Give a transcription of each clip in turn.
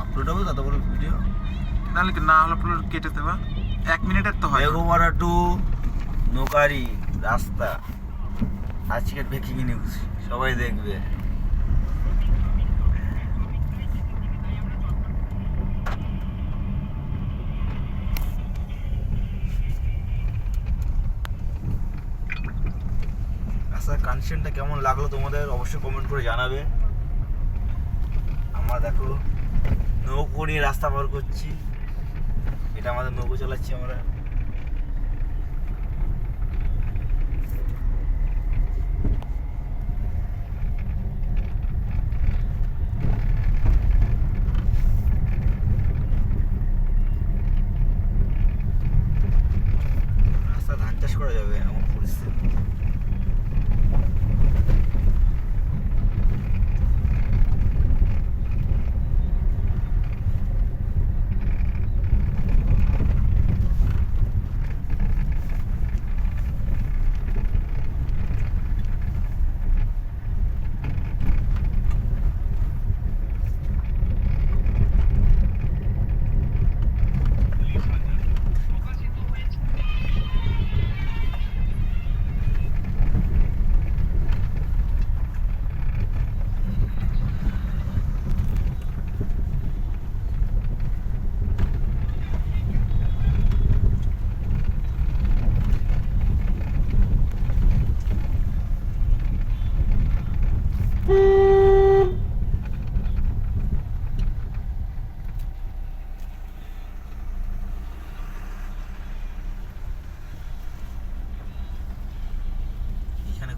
Upload হবে তত বড় ভিডিও নাহলে কি না হলে আপলোড কেটে দেবা? এক মিনিটের তো হয়। বেগোপাড়া টু নোকারি রাস্তা। আজকের ব্রেকিং নিউজ সবাই দেখবে। রাস্তার কন্ডিশনটা কেমন লাগল তোমাদের? অবশ্যই কমেন্ট করে জানাবে। আমরা দেখো নৌকো নিয়ে রাস্তা পার করছি। এটা আমাদের নৌকো চালাচ্ছি আমরা। রাস্তা ধান চাষ করা যাবে এমন পরিস্থিতি।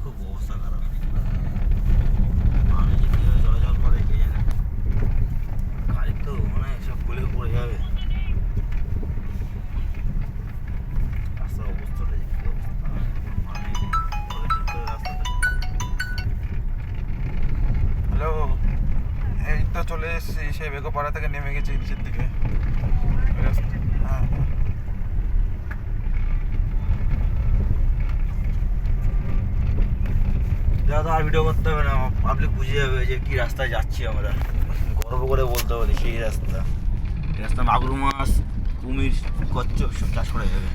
খুব অবস্থা খারাপ। মানুষ যে কীভাবে চলাচল করে কে জানে? গাড়ি তো মানে সব গুলে পড়ে যাবে। রাস্তার অবস্থাটা যে কী অবস্থা। মানে কবে ঠিক করে রাস্তাটা হ্যালো এই তো চলে এসেছি সেই বেগোপাড়া থেকে নেমে গেছি নিচের দিকে। তো আর ভিডিও করতে হবে না আপনি বুঝে যাবে যে কি রাস্তায় যাচ্ছি আমরা। গর্ব করে বলতে পারি সেই রাস্তা। এই রাস্তা মাগুর মাছ, কুমির, কচ্ছপ, সব চাষ করা যাবে।